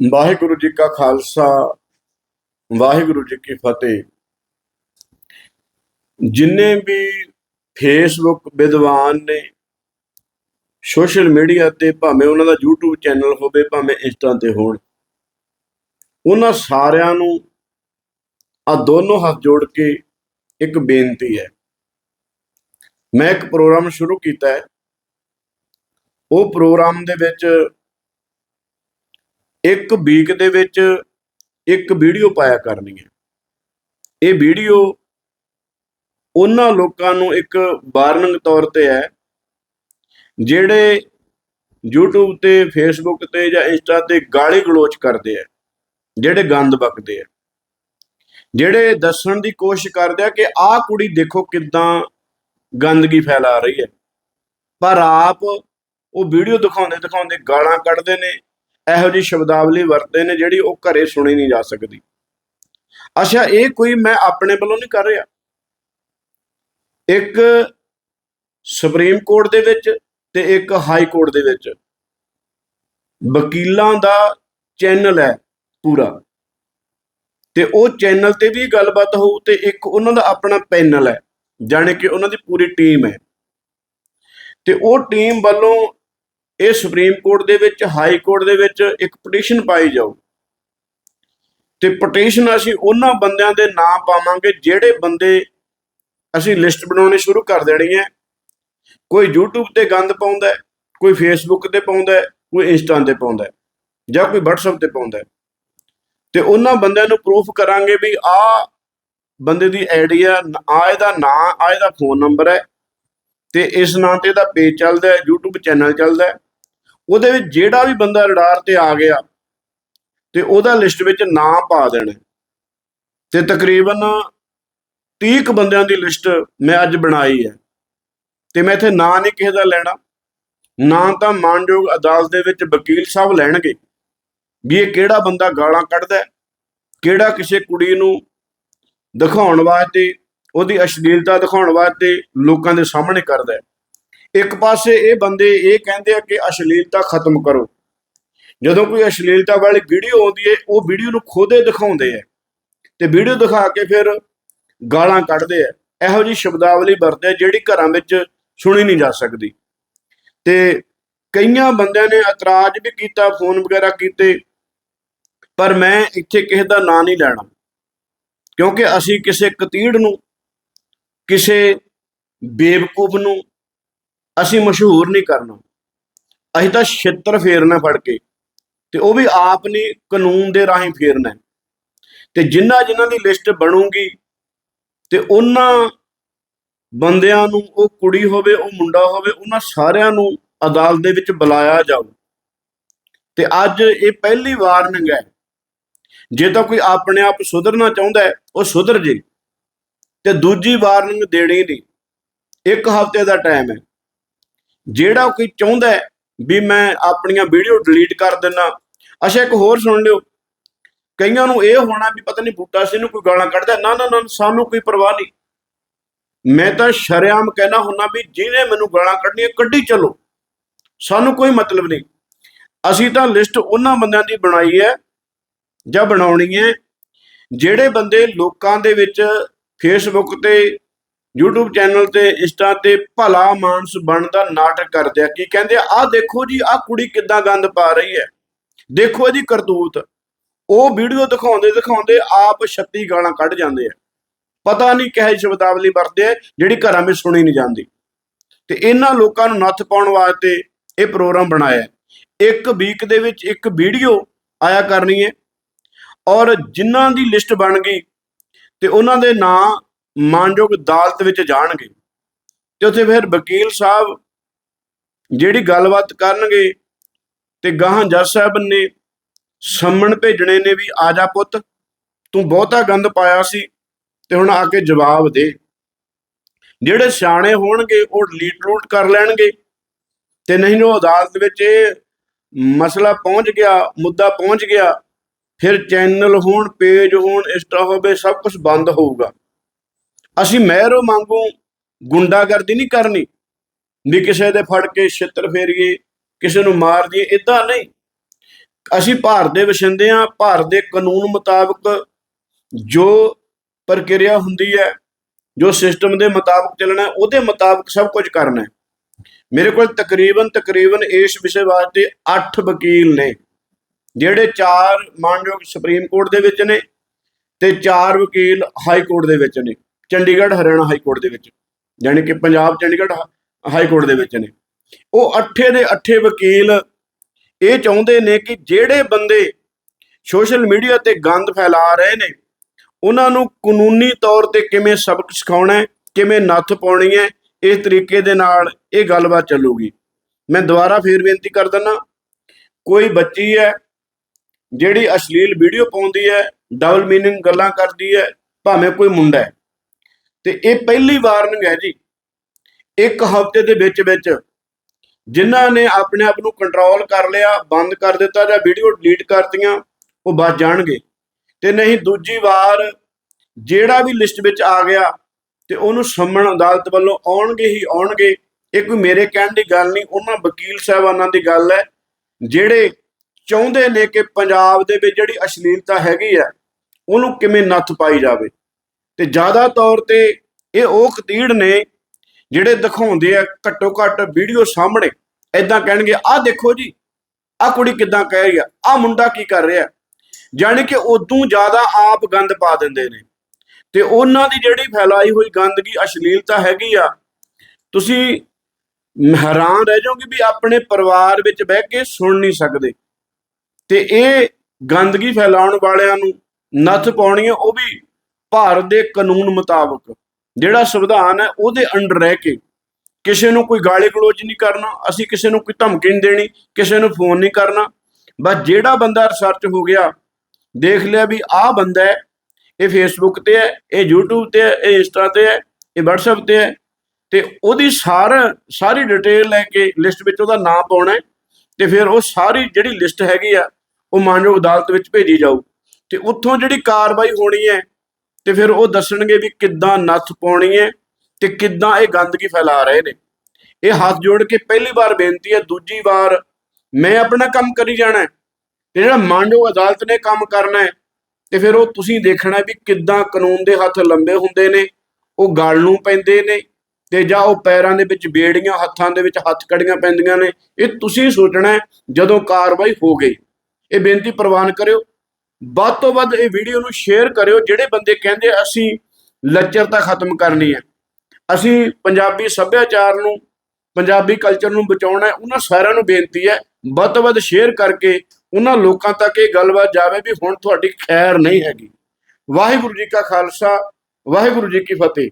ਵਾਹਿਗੁਰੂ ਜੀ ਕਾ ਖਾਲਸਾ, ਵਾਹਿਗੁਰੂ ਜੀ ਕੀ ਫਤਿਹ। ਜਿੰਨੇ ਵੀ ਫੇਸਬੁੱਕ ਵਿਦਵਾਨ ਨੇ ਸੋਸ਼ਲ ਮੀਡੀਆ ਤੇ ਭਾਵੇਂ ਉਹਨਾਂ ਦਾ YouTube ਚੈਨਲ ਹੋਵੇ, ਭਾਵੇਂ ਇੰਸਟਾ ਤੇ ਹੋਣ, ਉਹਨਾਂ ਸਾਰਿਆਂ ਨੂੰ ਆ ਦੋਨੋਂ ਹੱਥ ਜੋੜ ਕੇ ਇੱਕ ਬੇਨਤੀ ਹੈ। ਮੈਂ ਇੱਕ ਪ੍ਰੋਗਰਾਮ ਸ਼ੁਰੂ ਕੀਤਾ ਹੈ। ਉਹ ਪ੍ਰੋਗਰਾਮ ਦੇ ਵਿੱਚ ਇੱਕ ਵੀਕ ਦੇ ਵਿੱਚ ਇੱਕ ਵੀਡੀਓ ਪਾਇਆ ਕਰਨੀ ਹੈ ਇਹ ਵੀਡੀਓ ਉਹਨਾਂ ਲੋਕਾਂ ਨੂੰ ਇੱਕ ਵਾਰਨਿੰਗ ਤੌਰ ਤੇ ਹੈ, ਜਿਹੜੇ YouTube ਤੇ, Facebook ਤੇ ਜਾਂ Insta ਤੇ ਗਾਲੀ ਗਲੋਚ ਕਰਦੇ ਆ, ਜਿਹੜੇ ਗੰਦ ਬਕਦੇ ਆ। ਜਿਹੜੇ ਦੱਸਣ ਦੀ ਕੋਸ਼ਿਸ਼ ਕਰਦੇ ਆ ਕਿ ਆਹ ਕੁੜੀ ਦੇਖੋ ਕਿਦਾਂ ਗੰਦਗੀ ਫੈਲਾ ਰਹੀ ਹੈ। ਪਰ ਆਪ ਉਹ ਵੀਡੀਓ ਦਿਖਾਉਂਦੇ ਦਿਖਾਉਂਦੇ ਗਾਲਾਂ ਕੱਢਦੇ ਨੇ ਇਹੋ ਜਿਹੀ ਸ਼ਬਦਾਵਲੀ ਵਰਤਦੇ ਨੇ ਜਿਹੜੀ ਉਹ ਘਰੇ ਸੁਣੀ ਨਹੀਂ ਜਾ ਸਕਦੀ। ਅੱਛਾ, ਇਹ ਕੋਈ ਮੈਂ ਆਪਣੇ ਵੱਲੋਂ ਨਹੀਂ ਕਰ ਰਿਹਾ। ਇੱਕ ਸੁਪਰੀਮ ਕੋਰਟ ਦੇ ਵਿੱਚ ਤੇ ਇੱਕ ਹਾਈ ਕੋਰਟ ਦੇ ਵਿੱਚ। ਵਕੀਲਾਂ ਦਾ ਚੈਨਲ ਹੈ ਪੂਰਾ। ਤੇ ਉਹ ਚੈਨਲ ਤੇ ਵੀ ਗੱਲਬਾਤ ਹੋਊ ਤੇ ਇੱਕ ਉਹਨਾਂ ਦਾ ਆਪਣਾ ਪੈਨਲ ਹੈ, ਜਾਣੇ ਕਿ ਉਹਨਾਂ ਦੀ ਪੂਰੀ ਟੀਮ ਹੈ। ਤੇ ਉਹ ਟੀਮ ਵੱਲੋਂ ਇਹ ਸੁਪਰੀਮ ਕੋਰਟ ਦੇ ਵਿੱਚ, ਹਾਈ ਕੋਰਟ ਦੇ ਵਿੱਚ ਇੱਕ ਪਟੀਸ਼ਨ ਪਾਈ ਜਾਊ। ਤੇ ਪਟੀਸ਼ਨ ਅਸੀਂ ਉਹਨਾਂ ਬੰਦਿਆਂ ਦੇ ਨਾਂ ਪਾਵਾਂਗੇ ਜਿਹੜੇ ਬੰਦੇ ਅਸੀਂ ਲਿਸਟ ਬਣਾਉਣੀ ਸ਼ੁਰੂ ਕਰ ਦੇਣੀ ਹੈ। ਕੋਈ YouTube ਤੇ ਗੰਦ ਪਾਉਂਦਾ ਕੋਈ Facebook ਤੇ ਪਾਉਂਦਾ ਕੋਈ Insta ਤੇ ਪਾਉਂਦਾ ਜਾਂ ਕੋਈ WhatsApp ਤੇ ਪਾਉਂਦਾ ਹੈ। ਤੇ ਉਹਨਾਂ ਬੰਦਿਆਂ ਨੂੰ ਪ੍ਰੂਫ ਕਰਾਂਗੇ ਵੀ ਆ ਬੰਦੇ ਦੀ ਆਈਡੀ ਆ ਆ ਇਹਦਾ ਨਾਂ, ਆ ਇਹਦਾ ਫੋਨ ਨੰਬਰ ਹੈ ਤੇ ਇਸ ਨਾਂ ਤੇ ਇਹਦਾ ਪੇਜ ਚੱਲਦਾ ਹੈ, YouTube ਚੈਨਲ ਚੱਲਦਾ ਹੈ। ਉਹਦੇ ਵਿੱਚ ਜਿਹੜਾ ਵੀ ਬੰਦਾ ਰਡਾਰ ਤੇ ਆ ਗਿਆ ਤੇ ਉਹਦਾ ਲਿਸਟ ਵਿੱਚ ਨਾਂ ਪਾ ਦੇਣਾ। ਤੇ ਤਕਰੀਬਨ 30 ਕੁ ਬੰਦਿਆਂ ਦੀ ਲਿਸਟ ਮੈਂ ਅੱਜ ਬਣਾਈ ਹੈ। ਤੇ ਮੈਂ ਇੱਥੇ ਨਾਂ ਨਹੀਂ ਕਿਸੇ ਦਾ ਲੈਣਾ। ਨਾਂ ਤਾਂ ਮਾਨਯੋਗ ਅਦਾਲਤ ਦੇ ਵਿੱਚ ਵਕੀਲ ਸਾਹਿਬ ਲੈਣਗੇ ਵੀ ਇਹ ਕਿਹੜਾ ਬੰਦਾ ਗਾਲਾਂ ਕੱਢਦਾ ਕਿਹੜਾ ਕਿਸੇ ਕੁੜੀ ਨੂੰ ਦਿਖਾਉਣ ਵਾਸਤੇ, ਉਹਦੀ ਅਸ਼ਲੀਲਤਾ ਦਿਖਾਉਣ ਵਾਸਤੇ ਲੋਕਾਂ ਦੇ ਸਾਹਮਣੇ ਕਰਦਾ ਇੱਕ ਪਾਸੇ ਇਹ ਬੰਦੇ ਇਹ ਕਹਿੰਦੇ ਆ ਕਿ ਅਸ਼ਲੀਲਤਾ ਖਤਮ ਕਰੋ। ਜਦੋਂ ਕੋਈ ਅਸ਼ਲੀਲਤਾ ਵਾਲੀ ਵੀਡੀਓ ਆਉਂਦੀ ਹੈ, ਉਹ ਵੀਡੀਓ ਨੂੰ ਖੋਦੇ ਦਿਖਾਉਂਦੇ ਆ। ਤੇ ਵੀਡੀਓ ਦਿਖਾ ਕੇ ਫਿਰ ਗਾਲਾਂ ਕੱਢਦੇ ਆ। ਇਹੋ ਜੀ ਸ਼ਬਦਾਵਲੀ ਵਰਤਦੇ ਜਿਹੜੀ ਘਰਾਂ ਵਿੱਚ ਸੁਣੀ ਨਹੀਂ ਜਾ ਸਕਦੀ। ਤੇ ਕਈਆਂ ਬੰਦਿਆਂ ਨੇ ਇਤਰਾਜ਼ ਵੀ ਕੀਤਾ, ਫੋਨ ਵਗੈਰਾ ਕੀਤੇ, ਪਰ ਮੈਂ ਇੱਥੇ ਕਿਸੇ ਦਾ ਨਾਂ ਨਹੀਂ ਲੈਣਾ। ਕਿਉਂਕਿ ਅਸੀਂ ਕਿਸੇ ਕਤੀੜ ਨੂੰ, ਕਿਸੇ ਬੇਵਕੂਫ ਨੂੰ ਅਸੀਂ ਮਸ਼ਹੂਰ ਨਹੀਂ ਕਰਨਾ। ਅਸੀਂ ਤਾਂ ਛਿੱਤਰ ਫੇਰਨਾ ਫੜ ਕੇ ਤੇ ਉਹ ਵੀ ਆਪ ਨੇ ਕਾਨੂੰਨ ਦੇ ਰਾਹੀਂ ਫੇਰਨਾ। ਤੇ ਜਿਨ੍ਹਾਂ ਜਿਨ੍ਹਾਂ ਦੀ ਲਿਸਟ ਬਣੂਗੀ ਤੇ ਉਹਨਾਂ ਬੰਦਿਆਂ ਨੂੰ ਉਹ ਕੁੜੀ ਹੋਵੇ, ਉਹ ਮੁੰਡਾ ਹੋਵੇ, ਉਹਨਾਂ ਸਾਰਿਆਂ ਨੂੰ ਅਦਾਲਤ ਦੇ ਵਿੱਚ ਬੁਲਾਇਆ ਜਾਊ। ਤੇ ਅੱਜ ਇਹ ਪਹਿਲੀ ਵਾਰਨਿੰਗ ਹੈ। ਜੇ ਤਾਂ ਕੋਈ ਆਪਣੇ ਆਪ ਸੁਧਰਨਾ ਚਾਹੁੰਦਾ ਹੈ, ਉਹ ਸੁਧਰ ਜੇ। ਤੇ ਦੂਜੀ ਵਾਰਨਿੰਗ ਦੇਣੀ ਨਹੀਂ। ਇੱਕ ਹਫ਼ਤੇ ਦਾ ਟਾਈਮ ਹੈ। ਜਿਹੜਾ ਕੋਈ ਚਾਹੁੰਦਾ ਵੀ ਮੈਂ ਆਪਣੀਆਂ ਵੀਡੀਓ ਡਿਲੀਟ ਕਰ ਦਿੰਨਾ। ਅੱਛਾ, ਇੱਕ ਹੋਰ ਸੁਣ ਲਿਓ। ਕਈਆਂ ਨੂੰ ਇਹ ਹੋਣਾ ਵੀ ਪਤਾ ਨਹੀਂ ਬੂਟਾ ਸਿੰਘ ਨੂੰ ਕੋਈ ਗਾਲਾਂ ਕੱਢਦਾ। ਨਾ ਨਾ ਨਾ, ਸਾਨੂੰ ਕੋਈ ਪਰਵਾਹ ਨਹੀਂ ਮੈਂ ਤਾਂ ਸ਼ਰਿਆਮ ਕਹਿਣਾ ਹੁੰਨਾ ਵੀ ਜਿਹਨੇ ਮੈਨੂੰ ਗਾਲਾਂ ਕੱਢਣੀਆਂ, ਕੱਢੀ ਚਲੋ। ਸਾਨੂੰ ਕੋਈ ਮਤਲਬ ਨਹੀਂ ਅਸੀਂ ਤਾਂ ਲਿਸਟ ਉਹਨਾਂ ਬੰਦਿਆਂ ਦੀ ਬਣਾਈ ਹੈ, ਜਾਂ ਬਣਾਉਣੀ ਹੈ, ਜਿਹੜੇ ਬੰਦੇ ਲੋਕਾਂ ਦੇ ਵਿੱਚ ਫੇਸਬੁੱਕ ਤੇ YouTube ਚੈਨਲ ਤੇ ਇੰਸਟਾ ਤੇ ਭਲਾ ਮਾਨਸ ਬਣਨ ਦਾ ਨਾਟਕ ਕਰਦੇ ਆ। ਕੀ ਕਹਿੰਦੇ ਆ? ਆਹ ਦੇਖੋ ਜੀ, ਆਹ ਕੁੜੀ ਕਿੱਦਾਂ ਗੰਦ ਪਾ ਰਹੀ ਹੈ। ਦੇਖੋ ਇਹਦੀ ਕਰਤੂਤ। ਉਹ ਵੀਡੀਓ ਦਿਖਾਉਂਦੇ ਦਿਖਾਉਂਦੇ ਆਪ 36 ਗਾਲਾਂ ਕੱਢ ਜਾਂਦੇ ਆ। ਪਤਾ ਨਹੀਂ ਕਿਹੇ ਸ਼ਬਦਾਵਲੀ ਵਰਤਦੇ ਆ, ਜਿਹੜੀ ਘਰਾਂ ਵਿੱਚ ਸੁਣੀ ਨਹੀਂ ਜਾਂਦੀ। ਤੇ ਇਹਨਾਂ ਲੋਕਾਂ ਨੂੰ ਨੱਥ ਪਾਉਣ ਵਾਸਤੇ ਇਹ ਪ੍ਰੋਗਰਾਮ ਬਣਾਇਆ ਇੱਕ ਵੀਕ ਦੇ ਵਿੱਚ ਇੱਕ ਵੀਡੀਓ ਆਇਆ ਕਰਨੀ ਹੈ। ਔਰ ਜਿਨ੍ਹਾਂ ਦੀ ਲਿਸਟ ਬਣ ਗਈ, ਤੇ ਉਹਨਾਂ ਦੇ ਨਾਂ ਮਾਨਯੋਗ ਅਦਾਲਤ ਵਿੱਚ ਜਾਣਗੇ ਤੇ ਉੱਥੇ ਫਿਰ ਵਕੀਲ ਸਾਹਿਬ ਜਿਹੜੀ ਗੱਲਬਾਤ ਕਰਨਗੇ ਤੇ ਗਾਹਾਂ ਜੱਜ ਸਾਹਿਬ ਨੇ ਸੰਮਣ ਭੇਜਣੇ ਨੇ ਵੀ ਆ ਜਾ ਪੁੱਤ, ਤੂੰ ਬਹੁਤਾ ਗੰਦ ਪਾਇਆ ਸੀ ਤੇ ਹੁਣ ਆ ਕੇ ਜਵਾਬ ਦੇ। ਜਿਹੜੇ ਸਿਆਣੇ ਹੋਣਗੇ ਉਹ ਲੀਟ ਲੂਟ ਕਰ ਲੈਣਗੇ ਤੇ ਨਹੀਂ ਉਹ ਅਦਾਲਤ ਵਿੱਚ ਇਹ ਮਸਲਾ ਪਹੁੰਚ ਗਿਆ, ਮੁੱਦਾ ਪਹੁੰਚ ਗਿਆ, ਫਿਰ ਚੈਨਲ ਹੋਣ ਪੇਜ ਹੋਣ ਇੰਸਟਾ ਹੋਵੇ ਸਭ ਕੁਝ ਬੰਦ ਹੋਊਗਾ। ਅਸੀਂ ਮਹਿਰੋ ਮੰਗੂ ਗੁੰਡਾਗਰਦੀ ਨਹੀਂ ਕਰਨੀ, ਵੀ ਕਿਸੇ ਦੇ ਫੜ ਕੇ ਛਿੱਤਰ ਫੇਰੀਏ, ਕਿਸੇ ਨੂੰ ਮਾਰ ਦਈਏ ਇਦਾਂ ਨਹੀਂ। ਅਸੀਂ ਭਾਰਤ ਦੇ ਵਸਿੰਦੇ ਹਾਂ, ਭਾਰਤ ਦੇ ਕਾਨੂੰਨ ਮੁਤਾਬਕ ਜੋ ਪ੍ਰਕਿਰਿਆ ਹੁੰਦੀ ਹੈ, ਜੋ ਸਿਸਟਮ ਦੇ ਮੁਤਾਬਕ ਚੱਲਣਾ, ਉਹਦੇ ਮੁਤਾਬਕ ਸਭ ਕੁਝ ਕਰਨਾ ਮੇਰੇ ਕੋਲ ਤਕਰੀਬਨ ਤਕਰੀਬਨ ਇਸ ਵਿਸ਼ੇ ਵਾਸਤੇ 8 ਵਕੀਲ ਨੇ, ਜਿਹੜੇ ਚਾਰ ਮਾਨਯੋਗ ਸੁਪਰੀਮ ਕੋਰਟ ਦੇ ਵਿੱਚ ਨੇ ਤੇ ਚਾਰ ਵਕੀਲ ਹਾਈ ਕੋਰਟ ਦੇ ਵਿੱਚ ਨੇ। ਚੰਡੀਗੜ੍ਹ ਹਰਿਆਣਾ ਹਾਈ ਕੋਰਟ ਦੇ ਵਿੱਚ ਯਾਨੀ ਕਿ ਪੰਜਾਬ ਚੰਡੀਗੜ੍ਹ ਹਾਈ ਕੋਰਟ ਦੇ ਵਿੱਚ ਨੇ। ਉਹ ਅੱਠੇ ਦੇ ਅੱਠੇ ਵਕੀਲ ਇਹ ਚਾਹੁੰਦੇ ਨੇ ਕਿ ਜਿਹੜੇ ਬੰਦੇ ਸੋਸ਼ਲ ਮੀਡੀਆ ਤੇ ਗੰਦ ਫੈਲਾ ਰਹੇ ਨੇ, ਉਹਨਾਂ ਨੂੰ ਕਾਨੂੰਨੀ ਤੌਰ ਤੇ ਕਿਵੇਂ ਸਬਕ ਸਿਖਾਉਣਾ ਹੈ, ਕਿਵੇਂ ਨੱਥ ਪਾਉਣੀ ਹੈ, ਇਸ ਤਰੀਕੇ ਦੇ ਨਾਲ ਇਹ ਗੱਲਬਾਤ ਚੱਲੂਗੀ। ਮੈਂ ਦੁਬਾਰਾ ਫੇਰ ਬੇਨਤੀ ਕਰ ਦਿੰਦਾ, ਕੋਈ ਬੱਚੀ ਹੈ ਜਿਹੜੀ ਅਸ਼ਲੀਲ ਵੀਡੀਓ ਪਾਉਂਦੀ ਹੈ, ਡਬਲ ਮੀਨਿੰਗ ਗੱਲਾਂ ਕਰਦੀ ਹੈ, ਭਾਵੇਂ ਕੋਈ ਮੁੰਡਾ ਹੈ ਤੇ ਇਹ ਪਹਿਲੀ ਵਾਰਨਿੰਗ ਹੈ ਜੀ। ਇੱਕ ਹਫ਼ਤੇ ਦੇ ਵਿੱਚ ਵਿੱਚ ਜਿਨ੍ਹਾਂ ਨੇ ਆਪਣੇ ਆਪ ਨੂੰ ਕੰਟਰੋਲ ਕਰ ਲਿਆ, ਬੰਦ ਕਰ ਦਿੱਤਾ ਜਾਂ ਵੀਡੀਓ ਡਿਲੀਟ ਕਰਤੀਆਂ, ਉਹ ਬਚ ਜਾਣਗੇ। ਤੇ ਨਹੀਂ, ਦੂਜੀ ਵਾਰ ਜਿਹੜਾ ਵੀ ਲਿਸਟ ਵਿੱਚ ਆ ਗਿਆ ਤੇ ਉਹਨੂੰ ਸੰਮਣ ਅਦਾਲਤ ਵੱਲੋਂ ਆਉਣਗੇ ਹੀ ਆਉਣਗੇ, ਇਹ ਕੋਈ ਮੇਰੇ ਕਹਿਣ ਦੀ ਗੱਲ ਨਹੀਂ, ਉਹਨਾਂ ਵਕੀਲ ਸਾਹਿਬਾਨਾਂ ਦੀ ਗੱਲ ਹੈ। ਜਿਹੜੇ ਚਾਹੁੰਦੇ ਨੇ ਕਿ ਪੰਜਾਬ ਦੇ ਵਿੱਚ ਜਿਹੜੀ ਅਸ਼ਲੀਲਤਾ ਹੈਗੀ ਆ ਉਹਨੂੰ ਕਿਵੇਂ ਨੱਥ ਪਾਈ ਜਾਵੇ? ਤੇ ਜ਼ਿਆਦਾ ਤੌਰ ਤੇ ਇਹ ਉਹ ਕਤੀੜ ਨੇ ਜਿਹੜੇ ਦਿਖਾਉਂਦੇ ਆ ਘੱਟੋ ਘੱਟ ਵੀਡੀਓ ਸਾਹਮਣੇ। ਐਦਾਂ ਕਹਿਣਗੇ, ਆਹ ਦੇਖੋ ਜੀ, ਆਹ ਕੁੜੀ ਕਿਦਾਂ ਕਹਿ ਰਹੀ ਆ, ਆਹ ਮੁੰਡਾ ਕੀ ਕਰ ਰਿਹਾ? ਜਾਣੀ ਕਿ ਉਦੋਂ ਜ਼ਿਆਦਾ ਆਪ ਗੰਦ ਪਾ ਦਿੰਦੇ ਨੇ। ਤੇ ਉਹਨਾਂ ਦੀ ਜਿਹੜੀ ਫੈਲਾਈ ਹੋਈ ਗੰਦਗੀ ਅਸ਼ਲੀਲਤਾ ਹੈਗੀ ਆ। ਤੁਸੀਂ ਹੈਰਾਨ ਰਹਿ ਜਾਓਗੇ ਵੀ ਆਪਣੇ ਪਰਿਵਾਰ ਵਿੱਚ ਬਹਿ ਕੇ ਸੁਣ ਨਹੀਂ ਸਕਦੇ। ਤੇ ਇਹ ਗੰਦਗੀ ਫੈਲਾਉਣ ਵਾਲਿਆਂ ਨੂੰ ਨੱਥ ਪਾਉਣੀ ਹੈ ਉਹ ਵੀ ਭਾਰਤ ਦੇ ਕਾਨੂੰਨ ਮੁਤਾਬਕ ਜਿਹੜਾ ਸੰਵਿਧਾਨ ਹੈ ਉਹਦੇ ਅੰਡਰ ਰਹਿ ਕੇ ਕਿਸੇ ਨੂੰ ਕੋਈ ਗਾਲੀ ਗਲੋਚ ਨਹੀਂ ਕਰਨਾ, ਅਸੀਂ ਕਿਸੇ ਨੂੰ ਕੋਈ ਧਮਕੀ ਨਹੀਂ ਦੇਣੀ, ਕਿਸੇ ਨੂੰ ਫੋਨ ਨਹੀਂ ਕਰਨਾ। ਬਸ ਜਿਹੜਾ ਬੰਦਾ ਰਿਸਰਚ ਹੋ ਗਿਆ, ਦੇਖ ਲਿਆ ਵੀ ਆਹ ਬੰਦਾ ਹੈ, ਇਹ ਫੇਸਬੁੱਕ ਤੇ ਹੈ, ਇਹ YouTube ਤੇ ਹੈ, ਇਹ ਇੰਸਟਾ ਤੇ ਹੈ, ਇਹ WhatsApp ਤੇ ਹੈ, ਤੇ ਉਹਦੀ ਸਾਰਾ, ਸਾਰੀ ਡਿਟੇਲ ਲੈ ਕੇ ਲਿਸਟ ਵਿੱਚ ਉਹਦਾ ਨਾਮ ਪਾਉਣਾ ਹੈ, ਤੇ ਫਿਰ ਉਹ ਸਾਰੀ ਜਿਹੜੀ ਲਿਸਟ ਹੈਗੀ ਆ, ਉਹ ਮਾਨਯੋਗ ਅਦਾਲਤ ਵਿੱਚ ਭੇਜੀ ਜਾਊ। ਤੇ ਉੱਥੋਂ ਜਿਹੜੀ ਕਾਰਵਾਈ ਹੋਣੀ ਹੈ ਤੇ ਫਿਰ ਉਹ ਦੱਸਣਗੇ ਵੀ ਕਿੱਦਾਂ ਨੱਥ ਪਾਉਣੀ ਹੈ ਤੇ ਕਿੱਦਾਂ ਇਹ ਗੰਦਗੀ ਫੈਲਾ ਰਹੇ ਨੇ। ਇਹ ਹੱਥ ਜੋੜ ਕੇ ਪਹਿਲੀ ਵਾਰ ਬੇਨਤੀ ਹੈ, ਦੂਜੀ ਵਾਰ ਮੈਂ ਆਪਣਾ ਕੰਮ ਕਰੀ ਜਾਣਾ ਹੈ ਤੇ ਜਿਹੜਾ ਮਾਨਯੋਗ ਅਦਾਲਤ ਨੇ ਕੰਮ ਕਰਨਾ ਹੈ ਤੇ ਫਿਰ ਉਹ ਤੁਸੀਂ ਦੇਖਣਾ ਵੀ ਕਿੱਦਾਂ ਕਾਨੂੰਨ ਦੇ ਹੱਥ ਲੰਬੇ ਹੁੰਦੇ ਨੇ, ਉਹ ਗਲ ਨੂੰ ਪੈਂਦੇ ਨੇ ਤੇ ਜਾਂ ਉਹ ਪੈਰਾਂ ਦੇ ਵਿੱਚ ਬੇੜੀਆਂ, ਹੱਥਾਂ ਦੇ ਵਿੱਚ ਹੱਥ ਕੜੀਆਂ ਪੈਂਦੀਆਂ ਨੇ, ਇਹ ਤੁਸੀਂ ਸੋਚਣਾ ਜਦੋਂ ਕਾਰਵਾਈ ਹੋ ਗਈ। ਇਹ ਬੇਨਤੀ ਪ੍ਰਵਾਨ ਕਰਿਓ। ਵੱਧ ਤੋਂ ਵੱਧ ਇਹ ਵੀਡੀਓ ਨੂੰ ਸ਼ੇਅਰ ਕਰਿਓ, ਜਿਹੜੇ ਬੰਦੇ ਕਹਿੰਦੇ ਅਸੀਂ ਲੱਚਰਤਾ ਖਤਮ ਕਰਨੀ ਹੈ, ਅਸੀਂ ਪੰਜਾਬੀ ਸੱਭਿਆਚਾਰ ਨੂੰ, ਪੰਜਾਬੀ ਕਲਚਰ ਨੂੰ ਬਚਾਉਣਾ ਹੈ, ਉਹਨਾਂ ਸਾਰਿਆਂ ਨੂੰ ਬੇਨਤੀ ਹੈ, ਵੱਧ ਤੋਂ ਵੱਧ ਸ਼ੇਅਰ ਕਰਕੇ ਉਹਨਾਂ ਲੋਕਾਂ ਤੱਕ ਇਹ ਗੱਲਬਾਤ ਜਾਵੇ ਵੀ ਹੁਣ ਤੁਹਾਡੀ ਖੈਰ ਨਹੀਂ ਹੈਗੀ। ਵਾਹਿਗੁਰੂ ਜੀ ਕਾ ਖਾਲਸਾ, ਵਾਹਿਗੁਰੂ ਜੀ ਕੀ ਫਤਿਹ।